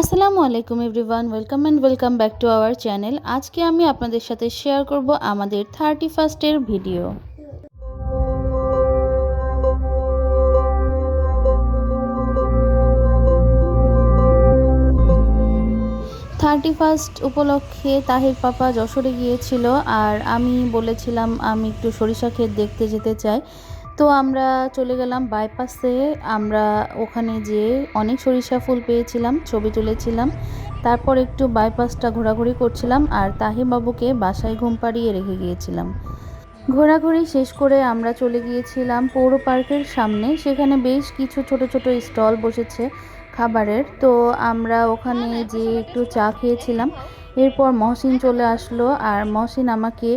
আসসালামু আলাইকুম everyone, welcome and welcome back to our channel. আজকে আমি আপনাদের সাথে শেয়ার করব আমাদের থার্টি ফার্স্টের ভিডিও। থার্টি ফার্স্ট উপলক্ষে তাহির পাপা যশোরে গিয়েছিল, আর আমি বলেছিলাম আমি একটু সরিষা ক্ষেত দেখতে যেতে চাই। তো আমরা চলে গেলাম বাইপাসে আমরা ওখানে যেয়ে অনেক সরিষা ফুল পেয়েছিলাম, ছবি তুলেছিলাম। তারপর একটু বাইপাসটা ঘোরাঘুরি করছিলাম আর তাহির বাবুকে বাসায় ঘুম পাড়িয়ে রেখে গিয়েছিলাম। ঘোরাঘুরি শেষ করে আমরা চলে গিয়েছিলাম পৌর পার্কের সামনে। সেখানে বেশ কিছু ছোট ছোট স্টল বসেছে খাবারের। তো আমরা ওখানে যে একটু চা খেয়েছিলাম। এরপর মহসিন চলে আসলো আর মহসিন আমাকে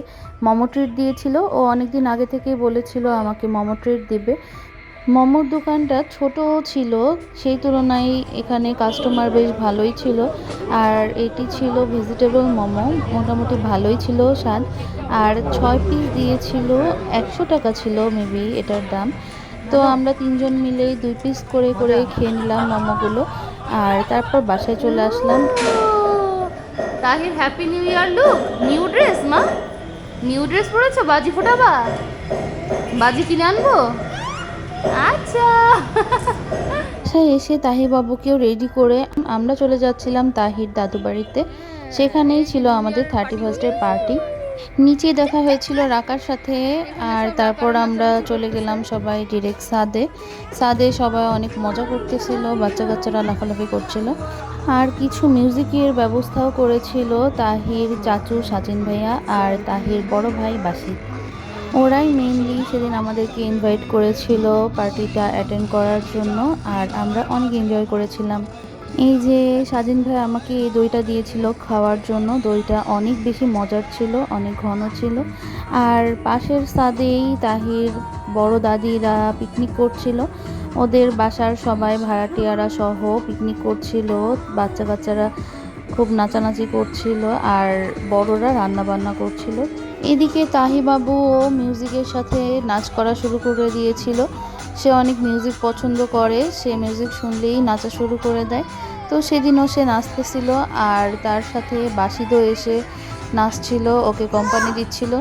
মোমো ট্রিট দিয়েছিল। ও অনেক দিন আগে থেকেই বলেছিল আমাকে মোমো ট্রিট দেবে। মোমোর দোকানটা ছোট ছিল সেই তুলনায় এখানে কাস্টমার বেশ ভালোই ছিল। আর এটি ছিল ভেজিটেবল মোমো মোটামুটি ভালোই ছিল স্বাদ। আর ছয় পিস দিয়েছিল একশো টাকা ছিল মেবি এটার দাম। তো আমরা তিনজন মিলেই দুই পিস করে করে খেয়ে নিলাম মোমোগুলো। আর তারপর বাসায় চলে আসলাম। Tahir happy new year look new dress মা। নিউ ড্রেস পরেছো বাজি ফোটাবা। বাজি কিনে আনব? আচ্ছা। বাসায় এসে তাহির বাবুকেও রেডি করে আমরা চলে যাচ্ছিলাম তাহির দাদু বাড়িতে সেখানেই ছিল আমাদের থার্টি ফার্স্টের পার্টি নিচে দেখা হয়েছিল রাকার সাথে, আর তারপর আমরা চলে গেলাম সবাই ডিরেক্ট সাদে। সাদে সবাই অনেক মজা করতেছিল, বাচ্চা কাচ্চারা লাফালাফি করছিল। আর কিছু মিউজিকের ব্যবস্থাও করেছিল তাহির, চাচু, সাচিন ভাইয়া আর তাহির বড় ভাই বাসিত। ওরাই মেইনলি সেদিন আমাদেরকে ইনভাইট করেছিল পার্টিটা অ্যাটেন্ড করার জন্য, আর আমরা অনেক এনজয় করেছিলাম। এই যে স্বাধীন ভাই আমাকে এই দইটা দিয়েছিল খাওয়ার জন্য, দইটা অনেক বেশি মজার ছিল, অনেক ঘন ছিল। আর পাশের সাদেই তাহির বড় দাদিরা পিকনিক করছিল। ওদের বাসার সবাই ভাড়াটিয়ারা সহ পিকনিক করছিল, বাচ্চা কাচ্চারা খুব নাচানাচি করছিল আর বড়রা রান্না বান্না করছিল। এদিকে তাহিবাবুও মিউজিকের সাথে নাচ করা শুরু করে দিয়েছিল। সে অনেক মিউজিক পছন্দ করে, সে মিউজিক শুনলেই নাচা শুরু করে দেয়। তো সেদিনও সে নাচতেছিল আর তার সাথে বাসিদও এসে নাচছিল, ওকে কোম্পানি দিচ্ছিল।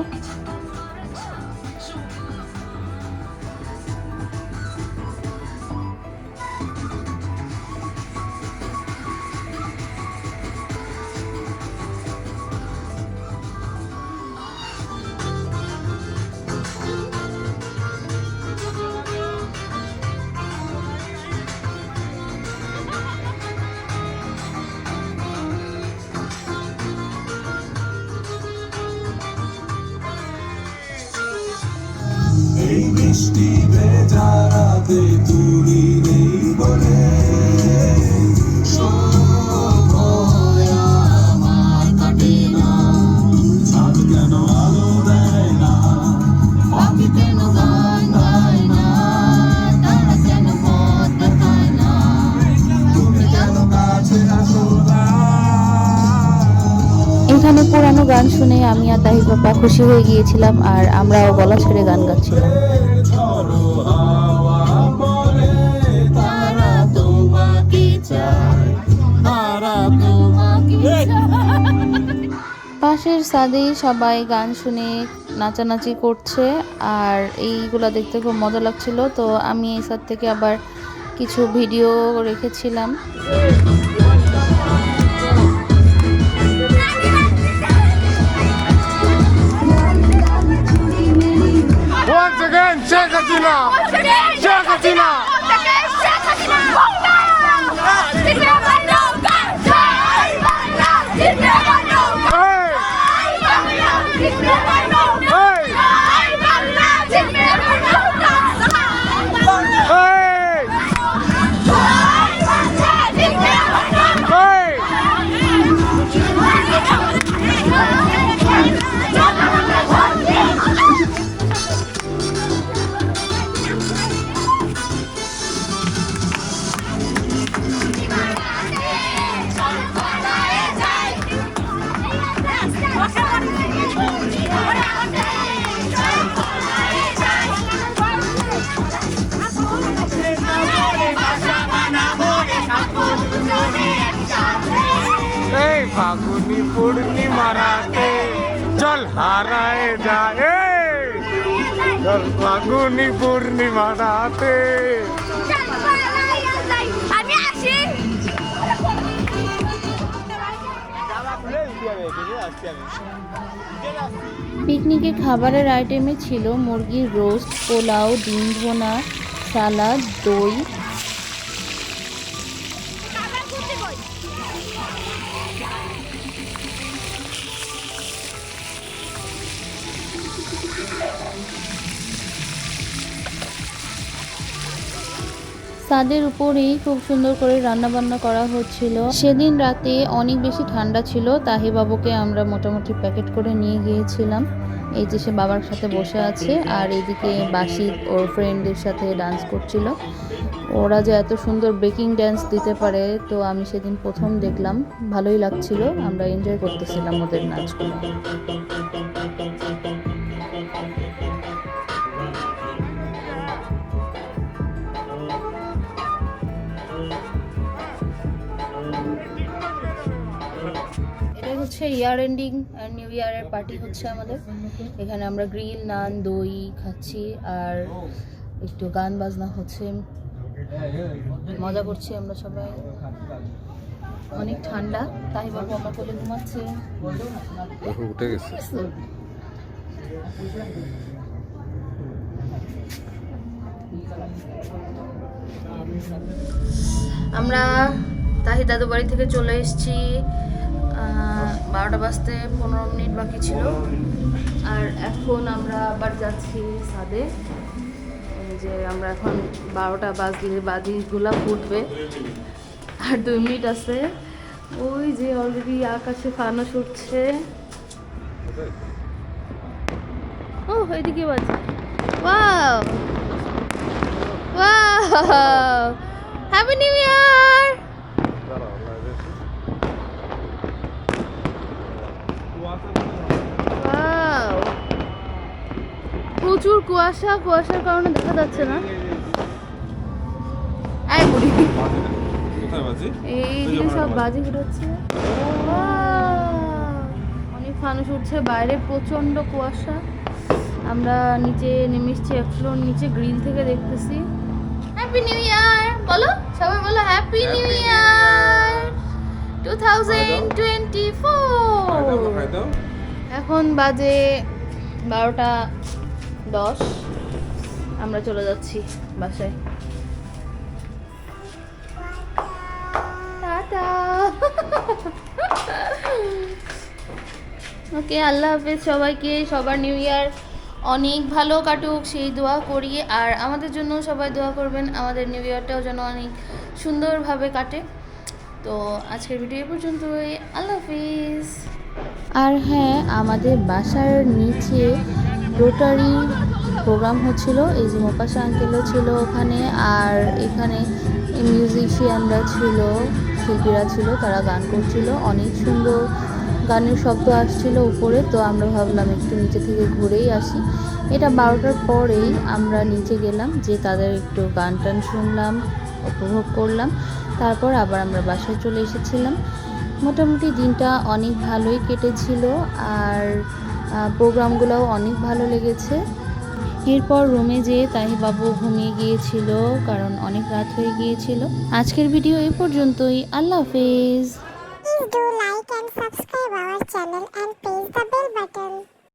এই বৃষ্টি ভেজা রাতে তুমি নেই বলে। পুরানো গান শুনে আমি আর তাহির বাবা খুশি হয়ে গিয়েছিলাম আর আমরাও গলা ছেড়ে গান গাচ্ছিলাম। পাশের সাদেই সবাই গান শুনে নাচানাচি করছে আর এইগুলা দেখতে খুব মজা লাগছিল তো আমি এই সাদ থেকে আবার কিছু ভিডিও রেখেছিলাম। Once again, Sheikh Hasina! Sheikh Hasina! Once again, Sheikh Hey! পূর্ণিমা রাতে জল হারায় যায় জল ফাগুনি পূর্ণিমা পিকনিকে খাবারের আইটেমে ছিল মুরগির রোস্ট, পোলাও, ডিম ভোনা, সালাদ, দই ছাদের উপরেই খুব সুন্দর করে রান্না বান্না করা হচ্ছিল। সেদিন রাতে অনেক বেশি ঠান্ডা ছিল তাহি বাবুকে আমরা মোটামুটি প্যাকেট করে নিয়ে গিয়েছিলাম। এই যে সে বাবার সাথে বসে আছে, আর এদিকে বাসি ওর ফ্রেন্ডদের সাথে ডান্স করছিল। ওরা যে এত সুন্দর ব্রেকিং ড্যান্স দিতে পারে, তো আমি সেদিন প্রথম দেখলাম। ভালোই লাগছিল, আমরা এনজয় করতেছিলাম ওদের নাচগুলো হচ্ছে ইয়ার এন্ডিং নিউ ইয়ারের পার্টি হচ্ছে আমাদের। এখানে আমরা গ্রিল নান দই খাচ্ছি আর একটু গান বাজনা হচ্ছে। মজা করছি আমরা সবাই। অনেক ঠান্ডা তাই বাবু আমার কোলে ঘুমাচ্ছে। উঠে গেছে। আমরা তাহি দাদু বাড়ি থেকে চলে এসেছি। বারোটা বাজতে পনেরো মিনিট বাকি ছিল। আর এখন আমরা আবার যাচ্ছি সাদে যে আমরা এখন বারোটা বাজলে বাজিগুলা ফুটবে। আর দুই মিনিট আছে। ওই যে অলরেডি আকাশে ফানুস উঠছে ও এদিকে বাজে wow! Happy new year wow প্রচুর কুয়াশা কুয়াশার কারণে দেখা যাচ্ছে না। এই বুড়ি। এই দিকে সব বাজি অনেক ফানুস উঠছে বাইরে প্রচণ্ড কুয়াশা। আমরা নিচে নেমে এসেছি এক ফ্লোর নিচে গ্রিল থেকে দেখতেছি। হ্যাপি নিউ ইয়ার বলো সবাই বলো happy new year two thousand twenty four এখন বাজে বারোটা দশ। আমরা চলে যাচ্ছি বাসায়। ওকে, আল্লাহ হাফেজ সবাইকে। সবার নিউ ইয়ার অনেক ভালো কাটুক, সেই দোয়া করি। আর আমাদের জন্য সবাই দোয়া করবেন, আমাদের নিউ ইয়ারটাও যেন অনেক সুন্দরভাবে কাটে। তো আজকের ভিডিও এ পর্যন্তই। আল্লাহ হাফিজ। আর হ্যাঁ আমাদের বাসার নিচে রোটারি প্রোগ্রাম হচ্ছিল, এই যে মোপাশা আঙ্কেলও ছিল ওখানে, আর এখানে মিউজিশিয়ানরা ছিল, শিল্পীরা ছিল, তারা গান করছিল। অনেক সুন্দর গানের শব্দ আসছিল উপরে, তো আমরা ভাবলাম একটু নিচে থেকে ঘুরেই আসি। এটা বারোটার পরেই আমরা নিচে গেলাম, যে তাদের একটু গান টান শুনলাম, উপভোগ করলাম। তারপর আবার আমরা বাসায় চলে এসেছিলাম। মোটামুটি দিনটা অনেক ভালোই কেটেছিল আর প্রোগ্রামগুলোও অনেক ভালো লেগেছে। এরপর রুমে যেয়ে তাহি বাবু ঘুমিয়ে গিয়েছিল কারণ অনেক রাত হয়ে গিয়েছিল। আজকের ভিডিও এ পর্যন্তই। আল্লাহ হাফেজ। Do like and subscribe our channel and press the bell button.